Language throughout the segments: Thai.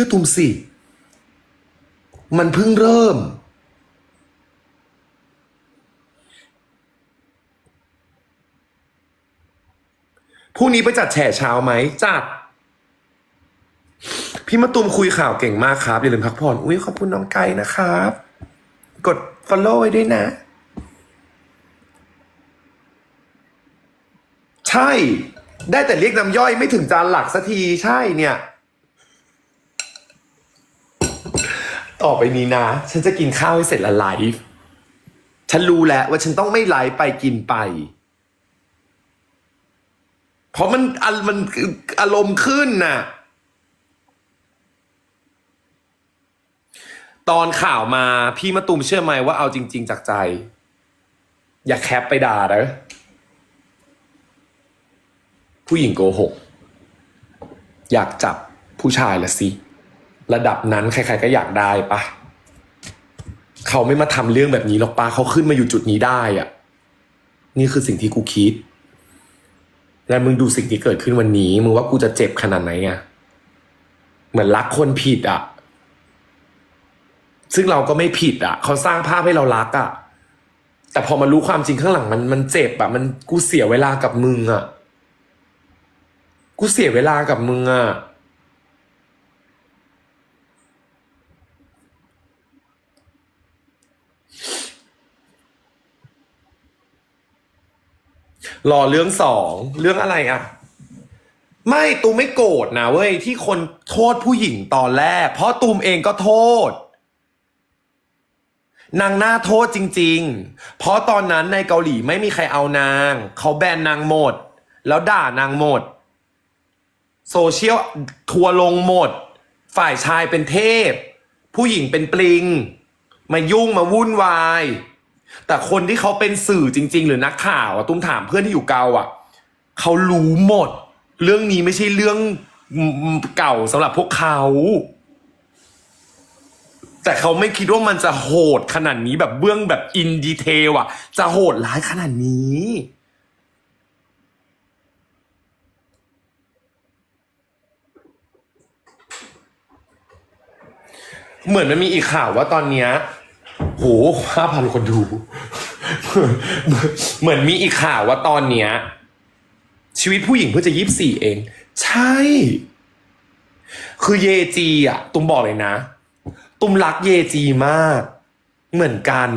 ชื่อตุมสิ มันเพิ่งเริ่ม พรุ่งนี้ไปจัดแฉเช้าไหม จัด พี่มาตุมคุยข่าวเก่งมากครับ อย่าลืมพักผ่อน อุ้ยขอบคุณน้องไก่นะครับ กด follow ไว้ด้วยนะ ใช่ ได้แต่เรียกน้ำย่อยไม่ถึงจานหลักสักที ใช่เนี่ย ต่อไปนี้นะ ฉันจะกินข้าวให้เสร็จและไลฟ์ฉันรู้แล้วว่าฉันต้องไม่ไลฟ์ไปกินไป เพราะมันอันมันอารมณ์ขึ้นน่ะ ตอนข่าวมาพี่มะตูมเชื่อไหมว่าเอาจริง ๆ จากใจ อย่าแคปไปด่านะผู้หญิงโกหก อยากจับผู้ชายละสิ ระดับนั้นใคร ๆ ก็อยากได้ปะเขาไม่มาทำเรื่องแบบนี้หรอกปะเขาขึ้นมาอยู่จุดนี้ได้อะนี่คือสิ่งที่กูคิด แล้วมึงดูสิ่งที่เกิดขึ้นวันนี้ มึงว่ากูจะเจ็บขนาดไหนอะเหมือนรักคนผิดอะซึ่งเราก็ไม่ผิดอะเขาสร้างภาพให้เรารักอะแต่พอมารู้ความจริงข้างหลังมันมันเจ็บอะมันกูเสียเวลากับมึงอะกูเสียเวลากับมึงอะ รอเรื่องสองเรื่องอะไรอะ ไม่ตูมไม่โกรธนะเว้ยที่คนโทษผู้หญิงตอนแรก เพราะตูมเองก็โทษนางหน้าโทษจริง ๆ เพราะตอนนั้นในเกาหลีไม่มีใครเอานาง เขาแบนนางหมด แล้วด่านางหมด โซเชียลทัวลงหมด ฝ่ายชายเป็นเทพ ผู้หญิงเป็นปลิง มายุ่งมาวุ่นวาย แต่คนที่เขาเป็นสื่อจริง ๆ หรือนักข่าวอะตุ้มถามเพื่อนที่อยู่เกาอะเขารู้หมด เรื่องนี้ไม่ใช่เรื่องเก่าสำหรับพวกเขา แต่เขาไม่คิดว่ามันจะโหดขนาดนี้แบบเบื้องแบบอินดีเทลอะจะโหดร้ายขนาดนี้เหมือนมันมีอีกข่าวว่าตอนเนี้ย โหห้าพันคนดู เหมือนมีอีกข่าวว่าตอนเนี้ย ชีวิตผู้หญิงเพื่อจะยี่สี่เอง ใช่ คือเยจีอะ ตุ้มบอกเลยนะ ตุ้มรักเยจีมาก เหมือนกัน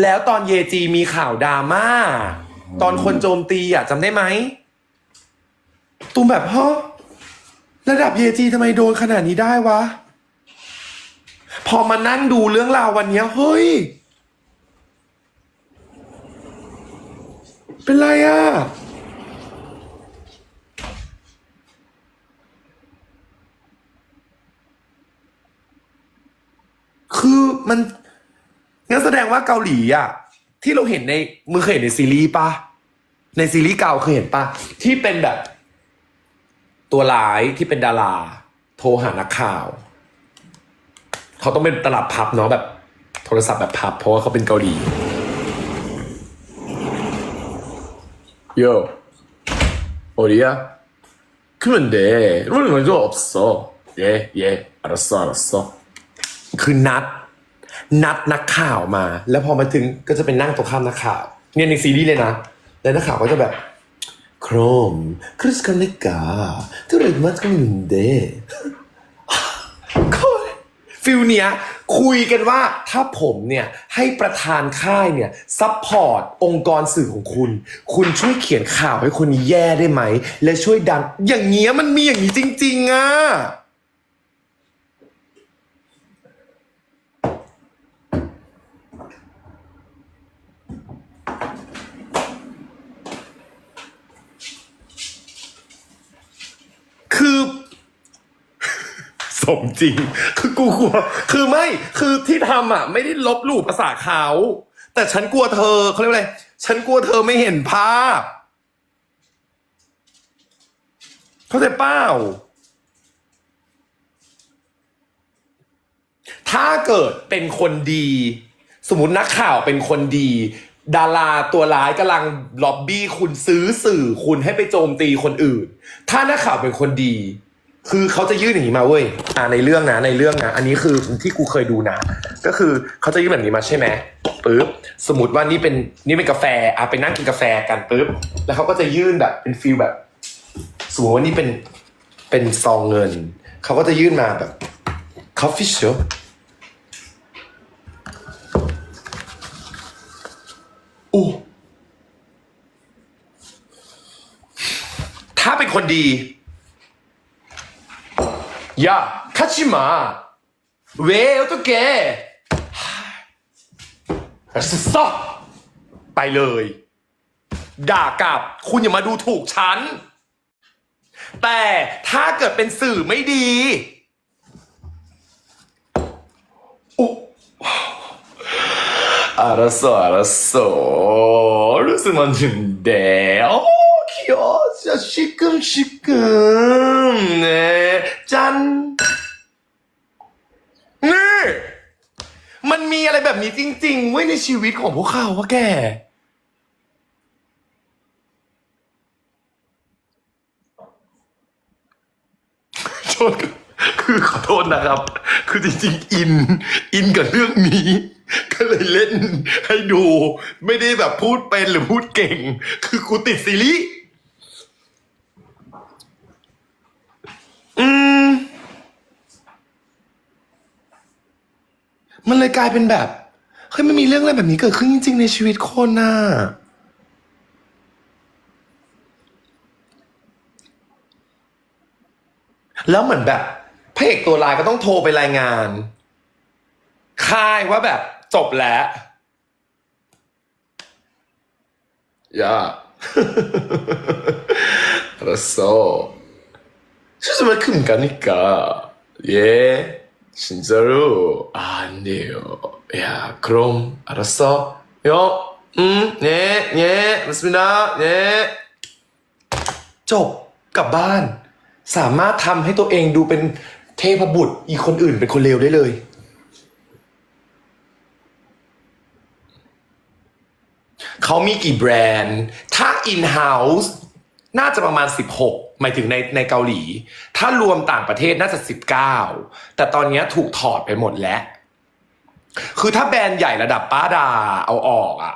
แล้วตอนเยจีมีข่าวดราม่า ตอนคนโจมตีอะจำได้ไหม ตุ้มแบบฮะระดับเยจีทำไมโดนขนาดนี้ได้วะ พอมานั่งดูเรื่องราววันนี้เฮ้ย เป็นไรอะ่ะคือมันงั้นแสดงว่าเกาหลีอะ ที่เราเห็นในมึงเคยเห็นในซีรีส์ปะในซีรีส์เก่าเคยเห็นปะที่เป็นแบบ ตัวร้ายที่เป็นดารา โทรหานักข่าว เขาต้องเป็นตลับพับเนาะแบบ โทรศัพท์แบบพับ เพราะว่าเขาเป็นเกาหลีโยโอริยะขึ้นมันเดรุ่นมันก็อบสอเย่เย่อรซออรซอคือนัด นัดนักข่าวมา แล้วพอมาถึงก็จะเป็นนั่งตรงข้ามนักข่าว เนี่ยในซีรีส์เลยนะ แล้วนักข่าวก็จะแบบโครมคริสกันเลกาที่เรามัดกันอยู่เด ฟิลเนี้ยคุยกันว่าถ้าผมเนี่ยให้ประธานค่ายเนี่ยซัพพอร์ตองค์กรสื่อของคุณ คุณช่วยเขียนข่าวให้คนนี้แย่ได้ไหม และช่วยดันอย่างเงี้ยมันมีอย่างนี้จริง ๆอะ่ะอ สมจริง คือกูกลัว คือไม่ คือที่ทำอะ ไม่ได้ลบหลู่ภาษาเขา แต่ฉันกลัวเธอเขาเรียกว่าอะไร ฉันกลัวเธอไม่เห็นภาพ เข้าใจเป้า ถ้าเกิดเป็นคนดี สมมตินักข่าวเป็นคนดี ดาราตัวร้ายกำลังล็อบบี้คุณซื้อสื่อคุณให้ไปโจมตีคนอื่น ถ้านักข่าวเป็นคนดี คือเขาจะยื่นอย่างนี้มาเว้ย อ่าในเรื่องนะในเรื่องนะ อันนี้คือที่กูเคยดูนะ ก็คือเขาจะยื่นแบบนี้มาใช่ไหมปึ๊บ สมมติว่านี่เป็นนี่เป็นกาแฟ อะไปนั่งกินกาแฟกันปึ๊บ แล้วเขาก็จะยื่นแบบเป็นฟิลแบบ สมมติว่านี่เป็นเป็นซองเงิน เขาก็จะยื่นมาแบบ coffee shop อู้ถ้าเป็นคนดี อย่าคัชิมาเวลตุเกสซอไปเลย ด่ากลับ คุณอย่ามาดูถูกฉัน แต่ถ้าเกิดเป็นสื่อไม่ดีอุ๊อาราโซอาราโซรู้สึกมันถึงเดโอ้คิโอจะชิคกึมชิคกึมเนี่ย จันนี่มันมีอะไรแบบนี้จริง ๆ ไว้ในชีวิตของพวกเขาวะแก โทษคือขอโทษนะครับ คือจริงๆ อิน อินกับเรื่องนี้ ก็เลยเล่นให้ดู ไม่ได้แบบพูดเป็นหรือพูดเก่ง คือกูติดซีรีส์ มันเลยกลายเป็นแบบเฮ้ยม่มีเรื่องอะไรแบบนี้เกิดขึ้นจริง ๆ ในชีวิตคนน่ะแล้วเหมือนแบบพระเอกตัวลายก็ต้องโทรไปรายงาน ค่ายว่าแบบจบแล้วยารัสโซชื่อสมัยขึ้นกันนี่กาเย้ 진짜로, 아, 안 돼요. 야, 그럼, 알았어. 요, 음, 네, 예, 알았습니다, 네. จบกลับบ้าน สามารถทำให้ตัวเองดูเป็นเทพบุตร อีกคนอื่นเป็นคนเลวได้เลย เขามีกี่แบรนด์ ถ้า in-house น่าจะประมาณ 16 หมายถึงในในเกาหลี ถ้ารวมต่างประเทศน่าจะ19แต่ตอนนี้ถูกถอดไปหมดแล้ว คือถ้าแบรนด์ใหญ่ระดับป้าดาเอาออกอะ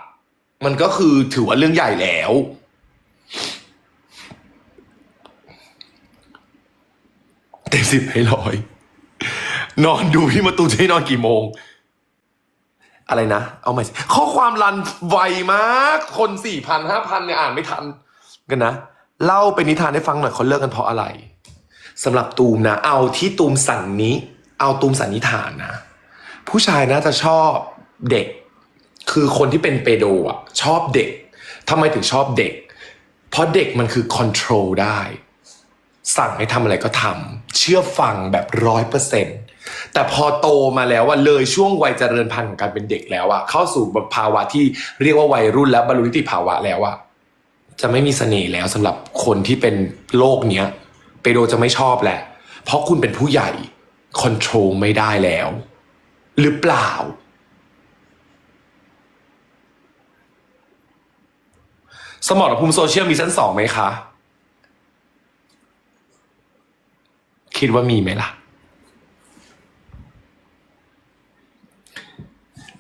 มันก็คือถือว่าเรื่องใหญ่แล้ว เต็มสิบให้ร้อย นอนดูพี่มาตูจะให้นอนกี่โมง อะไรนะ เอาใหม่ข้อความรันไวมาก คนสี่พันห้าพันเนี่ยอ่านไม่ทันกันนะ เล่าเป็นนิทานให้ฟังหน่อยเขาเลิกกันเพราะอะไรสำหรับตูมนะ เอาที่ตูมสันนี้ เอาตูมสันนิษฐานนะ ผู้ชายน่าจะชอบเด็ก คือคนที่เป็นเปโดอะชอบเด็กทำไมถึงชอบเด็ก เพราะเด็กมันคือ control ได้ สั่งให้ทำอะไรก็ทำเชื่อฟังแบบร้อยเปอร์เซ็นต์แต่พอโตมาแล้วว่าเลยช่วงวัยเจริญพันธุ์ของการเป็นเด็กแล้วอะเข้าสู่ภาวะที่เรียกว่าวัยรุ่นและบรรลุนิติภาวะแล้วอะ จะไม่มีเสน่ห์แล้วสำหรับคนที่เป็นโลกเนี้ยเปโดจะไม่ชอบแหละ เพราะคุณเป็นผู้ใหญ่คอนโทรลไม่ได้แล้ว หรือเปล่า สมรภูมิโซเชียลมีชั้นสองไหมคะ คิดว่ามีไหมล่ะ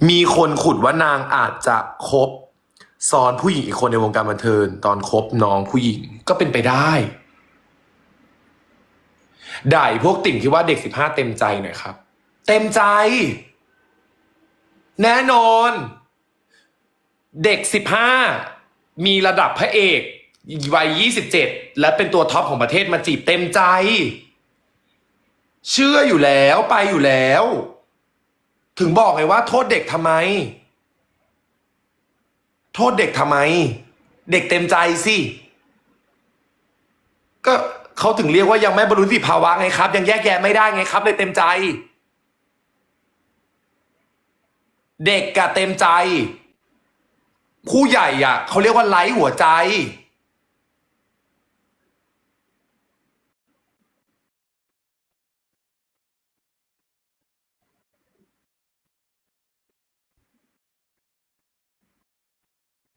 มีคนขุดว่านางอาจจะคบ ซ้อนผู้หญิงอีกคนในวงการบันเทิงตอนคบน้องผู้หญิงก็เป็นไปได้ด่ายพวกติ่งที่ว่าเด็กสิบห้าเต็มใจหน่อยครับ เต็มใจ แน่นอน เด็กสิบห้ามีระดับพระเอกวัยยี่สิบเจ็ดและเป็นตัวท็อปของประเทศมาจีบเต็มใจ เชื่ออยู่แล้วไปอยู่แล้ว ถึงบอกไงว่าโทษเด็กทำไม โทษเด็กทำไม เด็กเต็มใจสิ ก็เขาถึงเรียกว่ายังไม่บรรลุนิติภาวะไงครับ ยังแยกแยะไม่ได้ไงครับเลยเต็มใจ เด็กกะเต็มใจ ผู้ใหญ่อะเขาเรียกว่าไร้หัวใจ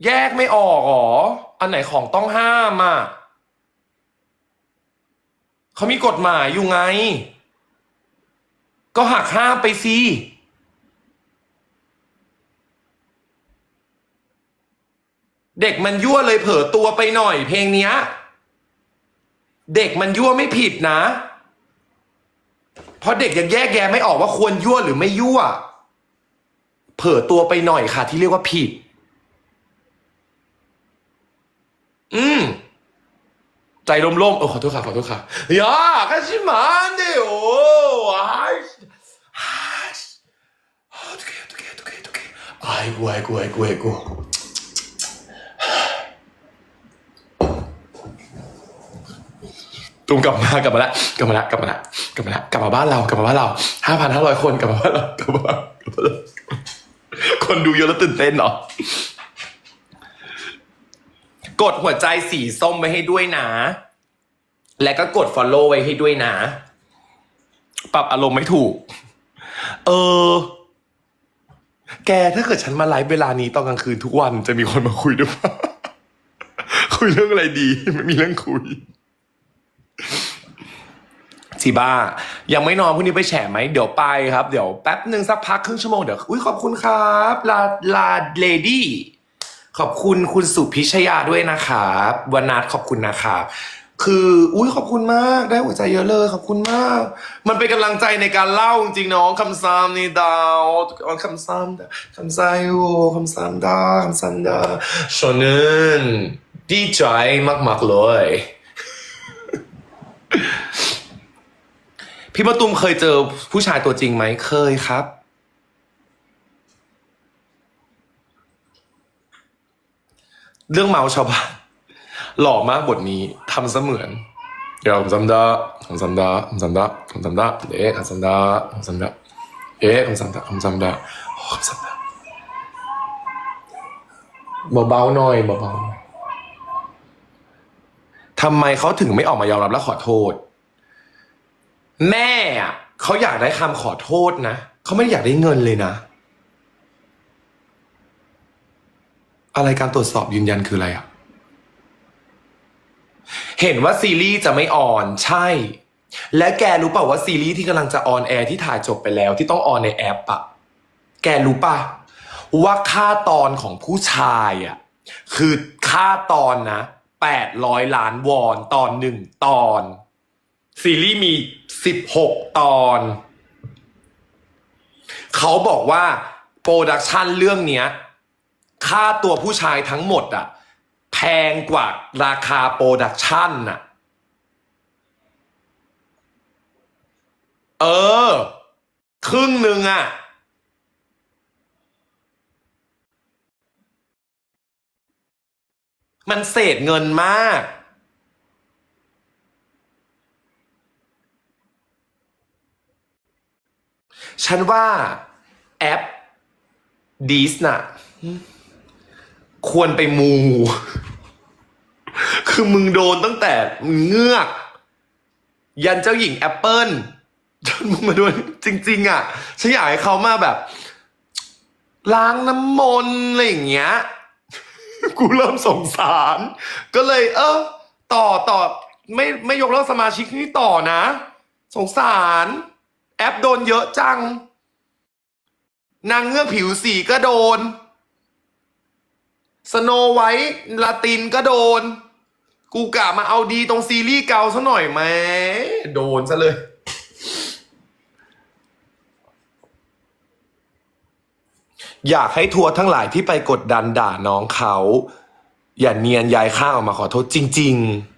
แยกไม่ออกหรอ อันไหนของต้องห้ามอะเขามีกฎหมายอยู่ไง ก็หักห้ามไปสิเด็กมันยั่วเลยเผลอตัวไปหน่อยเพลงเนี้ย เด็กมันยั่วไม่ผิดนะ เพราะเด็กยังแยกแยะไม่ออกว่าควรยั่วหรือไม่ยั่ว เผลอตัวไปหน่อยค่ะ ที่เรียกว่าผิด อืมใจล่มๆโอ้ขอโทษค่ะขอโทษค่ะอย่าคาชิมานเดโอฮัชฮัชโอเคโอเคโอเคโอเคไอ้กูไอ้กูไอ้กูไอ้กูตุ้มกลับมากลับมาละกลับมาละกลับมาละกลับมาละกลับมาบ้านเรากลับมาบ้านเราห้าพันห้าร้อยคนกลับมาบ้านเรากลับมาคนดูเยอะแล้วตื่นเต้นเหรอ กดหัวใจสีส้มไว้ให้ด้วยนะ และก็กด follow ไว้ให้ด้วยนะ ปรับอารมณ์ไม่ถูก เออ แกถ้าเกิดฉันมาไลฟ์เวลานี้ตอนกลางคืนทุกวันจะมีคนมาคุยด้วยปะคุยเรื่องอะไรดี ไม่มีเรื่องคุยจีบ้า ยังไม่นอนพรุ่งนี้ไปแฉไหม เดี๋ยวไปครับ เดี๋ยวแป๊บหนึ่งสักพักครึ่งชั่วโมงเดี๋ยว อุ้ยขอบคุณครับ ลา ลาเลดี้ ขอบคุณคุณสุพิชยาด้วยนะครับวันนัดขอบคุณนะครับคืออุ้ยขอบคุณมากได้หัวใจเยอะเลยขอบคุณมาก มันเป็นกำลังใจในการเล่าจริงๆน้องคำซามนี่ดาวคำซามคำซายูคำซามดาคำซามดาชนึนดีใจมากๆเลย พี่มะตุมเคยเจอผู้ชายตัวจริงไหมเคยครับ เรื่องเมาชาวบ้านหล่อมากบทนี้ทำเสมือนเดี๋ยวผมจำได้ผมจำได้ผมจำได้ผมจำได้เอ๊ะผมจำได้ผมจำได้เอ๊ะผมจำได้ผมจำได้โอ้ผมจำได้เบาๆหน่อยเบาๆหน่อยทำไมเขาถึงไม่ออกมายอมรับและขอโทษ แม่อะเขาอยากได้คำขอโทษนะเขาไม่ได้อยากได้เงินเลยนะ อะไรการตรวจสอบยืนยันคืออะไรอะเห็นว่าซีรีส์จะไม่ออนใช่ และแกรู้เปล่าว่าซีรีส์ที่กำลังจะออนแอร์ที่ถ่ายจบไปแล้วที่ต้องออนในแอปอะแกรู้ป่ะว่าค่าตอนของผู้ชายอะคือค่าตอนนะแปดร้อยล้านวอนตอนหนึ่งตอน ซีรีส์มีสิบหกตอน เขาบอกว่าโปรดักชันเรื่องเนี้ย ค่าตัวผู้ชายทั้งหมดอะแพงกว่าราคาโปรดักชันน่ะ เออ ครึ่งหนึ่งอะมันเศษเงินมาก ฉันว่าแอปดีสน่ะ ควรไปมู คือมึงโดนตั้งแต่เงือก ยันเจ้าหญิงแอปเปิลจนมึงมาโดนจริง ๆ อะฉันอยากให้เขามาแบบ ล้างน้ำมนต์อะไรอย่างเงี้ย กูเริ่มสงสาร ก็เลย เออต่อต่อไม่ไม่ยกเลิกสมาชิกนี่ต่อนะ สงสาร แอปโดนเยอะจัง นางเงือกผิวสีก็โดน สโนไวท์ลาตินก็โดน กูกะมาเอาดีตรงซีรีส์เก่าซะหน่อยไหม โดนซะเลย อยากให้ทัวร์ทั้งหลายที่ไปกดดันด่าน้องเขา อย่าเนียนยายข้าออกมาขอโทษจริง ๆ